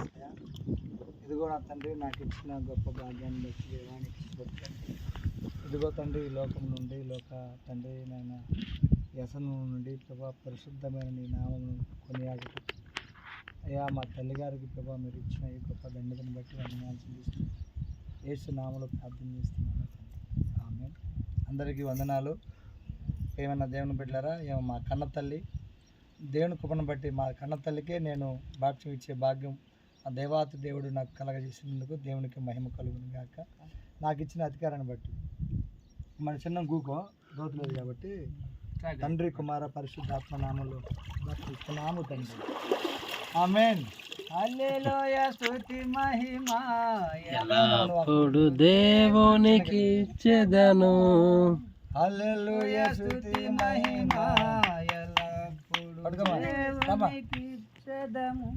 ఏసయ్య. ఇదిగో నా తండ్రి నాకు ఇచ్చిన గొప్ప భాగ్యాన్ని బట్టి దేవానికి ఇదిగో తండ్రి ఈ లోకం నుండి ఈ లోక తండ్రి నాయన వ్యసనం నుండి ప్రభా పరిశుద్ధమైన నీ నామమును కొనియాడు అయ్యా మా తల్లిగారికి ప్రభా మీరు ఇచ్చిన ఈ గొప్ప దండతను బట్టి వందనాలు చెల్లిస్తూ ఏసు నామలో ప్రార్థన చేస్తున్నాను తండ్రి. ఆమె అందరికీ వందనాలు. ఏమన్నా దేవుని పెట్టారా ఏమో మా కన్న తల్లి దేవుని కృపను బట్టి మా కన్న తల్లికే నేను భాగ్యం ఇచ్చే భాగ్యం ఆ దేవాతి దేవుడు నాకు కలగజేసినందుకు దేవునికి మహిమ కలుగును గాక. నాకు ఇచ్చిన అధికారాన్ని బట్టి. మన చిన్న గూకో దోతులేదు కాబట్టి తండ్రి కుమార పరిశుద్ధాత్మ నామలో నాము తండ్రి. ఆమెన్. హల్లెలూయ స్తుతి మహిమ. ఎల్లప్పుడు దేవునికి ఇచ్చేదను? హల్లెలూయ స్తుతి మహిమ. ఎల్లప్పుడు. దేవునికి ఇచ్చెదము.